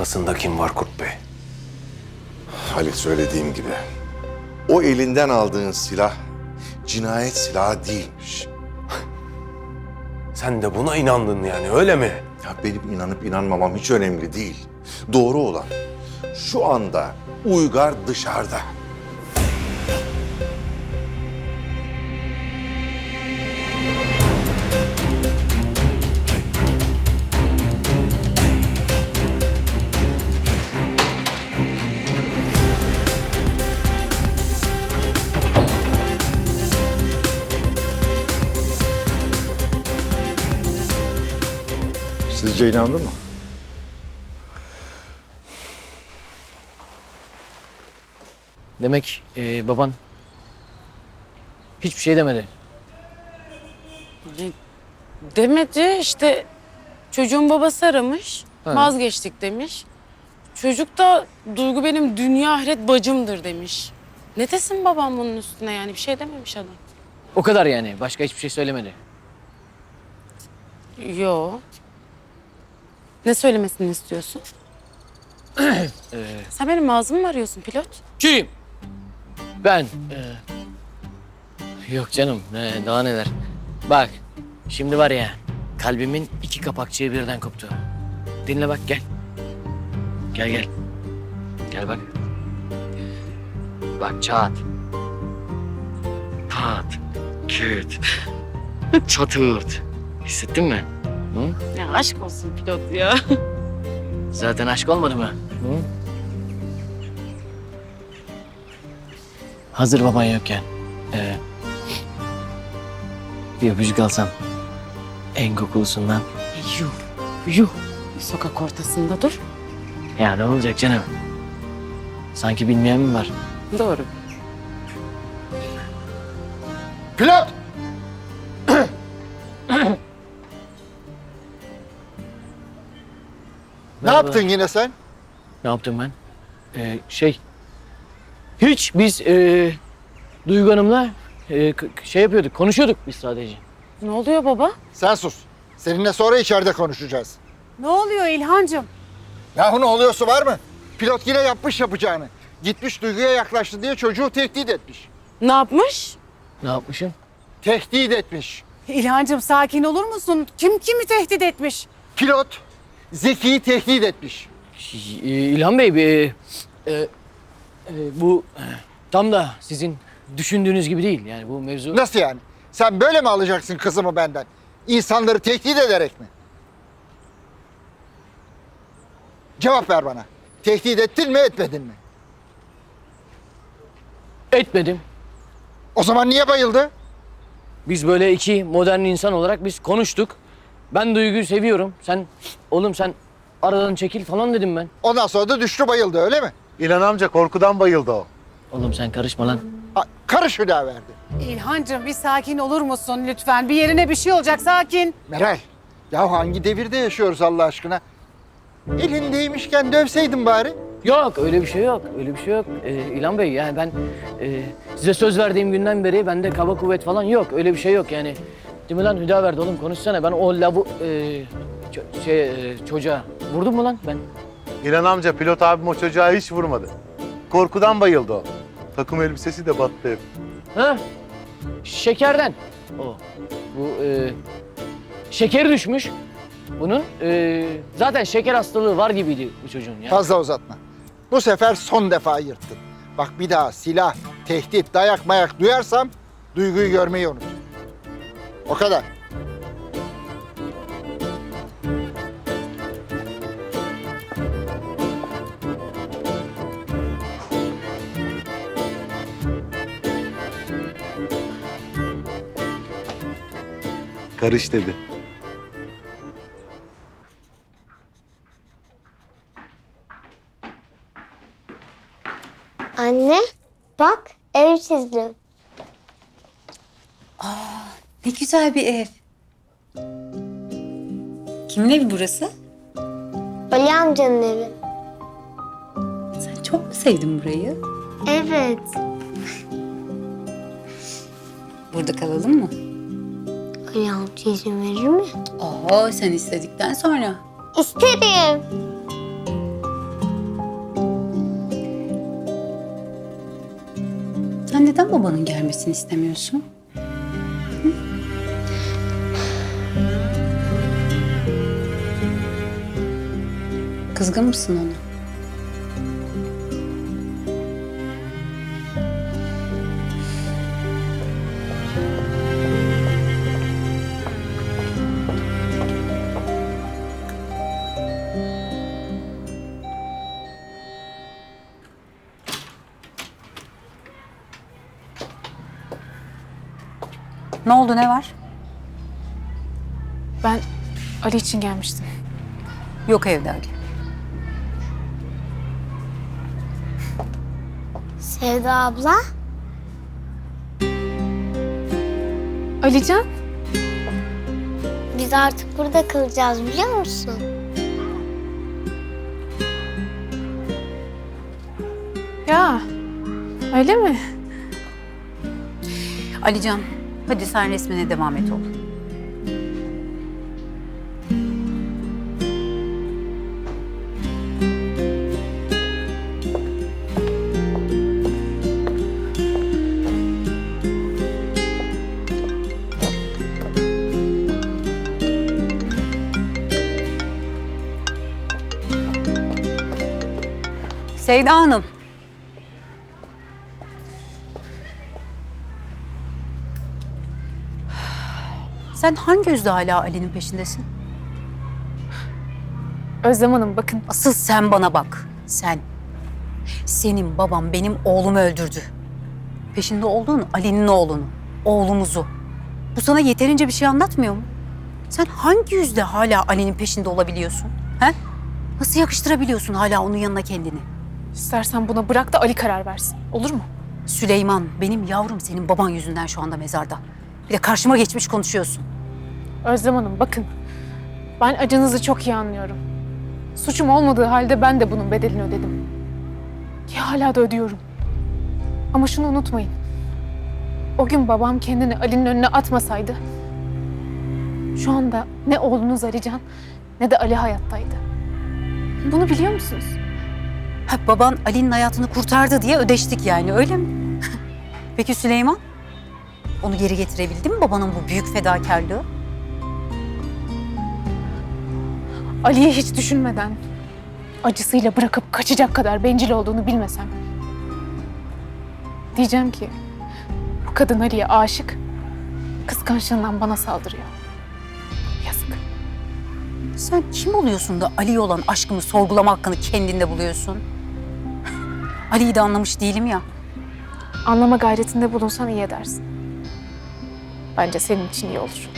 arkasında kim var Kurt Bey? Halit söylediğim gibi. O elinden aldığın silah cinayet silahı değilmiş. Sen de buna inandın yani öyle mi? Ya benim inanıp inanmamam hiç önemli değil. Doğru olan şu anda Uygar dışarıda. Sizce inandı mı? Demek e, baban hiçbir şey demedi. Demedi işte çocuğun babası aramış. Ha. Vazgeçtik demiş. Çocuk da Duygu benim dünya ahiret bacımdır demiş. Ne desin babam bunun üstüne yani bir şey dememiş adam. O kadar yani. Başka hiçbir şey söylemedi. Yo. Ne söylemesini istiyorsun? Sen benim ağzımı mı arıyorsun pilot? Kim? Ben. e, yok canım. Ne, daha neler. Bak. Şimdi var ya. Kalbimin iki kapakçığı birden koptu. Dinle bak gel. Gel gel. Gel bak. Bak çat. Pat. Küt. Çatırt. Hissettin mi? Hı? Ya aşk olsun pilot ya. Zaten aşk olmadı mı? Hı? Hazır baban yokken. Ee, bir öpücük alsam. En kokulusundan. yuh. Yuh. Sokak ortasında dur. Ya ne olacak canım? Sanki bilmeyen mi var? Doğru. Pilot! Ne Merhaba. yaptın yine sen? Ne yaptım ben? Ee, şey... Hiç biz ee, Duygu Hanım'la k- şey yapıyorduk, konuşuyorduk biz sadece. Ne oluyor baba? Sen sus. Seninle sonra içeride konuşacağız. Ne oluyor İlhancığım? Yahu ne oluyorsa var mı? Pilot yine yapmış yapacağını. Gitmiş Duygu'ya yaklaştı diye çocuğu tehdit etmiş. Ne yapmış? Ne yapmışım? Tehdit etmiş. İlhancığım sakin olur musun? Kim kimi tehdit etmiş? Pilot Zeki'yi tehdit etmiş. Ee, İlhan Bey, bir, e, e, bu e, tam da sizin düşündüğünüz gibi değil. Yani bu mevzu... Nasıl yani? Sen böyle mi alacaksın kızımı benden? İnsanları tehdit ederek mi? Cevap ver bana. Tehdit ettin mi etmedin mi? Etmedim. O zaman niye bayıldı? Biz böyle iki modern insan olarak biz konuştuk. Ben Duygu'yu seviyorum. Sen, oğlum sen aradan çekil falan dedim ben. Ondan sonra da düştü bayıldı öyle mi? İlhan amca korkudan bayıldı o. Oğlum sen karışma lan. Ha, Karış verdi. İlhancığım bir sakin olur musun lütfen? Bir yerine bir şey olacak sakin. Meral, ya hangi devirde yaşıyoruz Allah aşkına? Elindeymişken dövseydin bari. Yok öyle bir şey yok. Öyle bir şey yok. Ee, İlhan Bey yani ben e, size söz verdiğim günden beri bende kaba kuvvet falan yok. Öyle bir şey yok yani. Değil mi lan Hüdaverdi oğlum konuşsana. Ben o lavu e, ço- şey e, çocuğa vurdum mu lan ben? İlhan amca pilot abim o çocuğa hiç vurmadı. Korkudan bayıldı o. Takım elbisesi de battı hep. Ha? Şekerden. O. Bu e, şekeri düşmüş. Bunun e, zaten şeker hastalığı var gibiydi bu çocuğun ya. Fazla uzatma. Bu sefer son defa yırttın. Bak bir daha silah, tehdit, dayak mayak duyarsam duyguyu görmeyi unut. O kadar. Karış dedi. Anne bak ev çizdim. Ne güzel bir ev. Kimin evi burası? Ali amcanın evi. Sen çok mu sevdin burayı? Evet. Burada kalalım mı? Ali amca izin verir mi? Oo sen istedikten sonra. İsterim. Sen neden babanın gelmesini istemiyorsun? Kızgın mısın ona? Ne oldu ne var? Ben Ali için gelmiştim. Yok evde Ali. Sevda abla. Alican? Biz artık burada kalacağız biliyor musun? Ya öyle mi? Alican hadi sen resmine devam et oğlum. Seyda Hanım. Sen hangi yüzde hala Ali'nin peşindesin? Özlem Hanım bakın. Asıl sen bana bak. Sen. Senin babam benim oğlumu öldürdü. Peşinde olduğun Ali'nin oğlunu. Oğlumuzu. Bu sana yeterince bir şey anlatmıyor mu? Sen hangi yüzde hala Ali'nin peşinde olabiliyorsun? He? Nasıl yakıştırabiliyorsun hala onun yanına kendini? İstersen buna bırak da Ali karar versin. Olur mu? Süleyman, benim yavrum senin baban yüzünden şu anda mezarda. Bir de karşıma geçmiş konuşuyorsun. Özlem Hanım bakın. Ben acınızı çok iyi anlıyorum. Suçum olmadığı halde ben de bunun bedelini ödedim. Ki hala da ödüyorum. Ama şunu unutmayın. O gün babam kendini Ali'nin önüne atmasaydı... ...şu anda ne oğlunuz Alican ne de Ali hayattaydı. Bunu biliyor musunuz? Ha, baban Ali'nin hayatını kurtardı diye ödeştik yani öyle mi? Peki Süleyman? Onu geri getirebildi mi babanın bu büyük fedakarlığı? Ali'yi hiç düşünmeden acısıyla bırakıp kaçacak kadar bencil olduğunu bilmesem. Diyeceğim ki bu kadın Ali'ye aşık, kıskançlığından bana saldırıyor. Yazık. Sen kim oluyorsun da Ali'ye olan aşkımı sorgulama hakkını kendinde buluyorsun? Ali'yi de anlamış değilim ya. Anlama gayretinde bulunsan iyi edersin. Bence senin için iyi olur.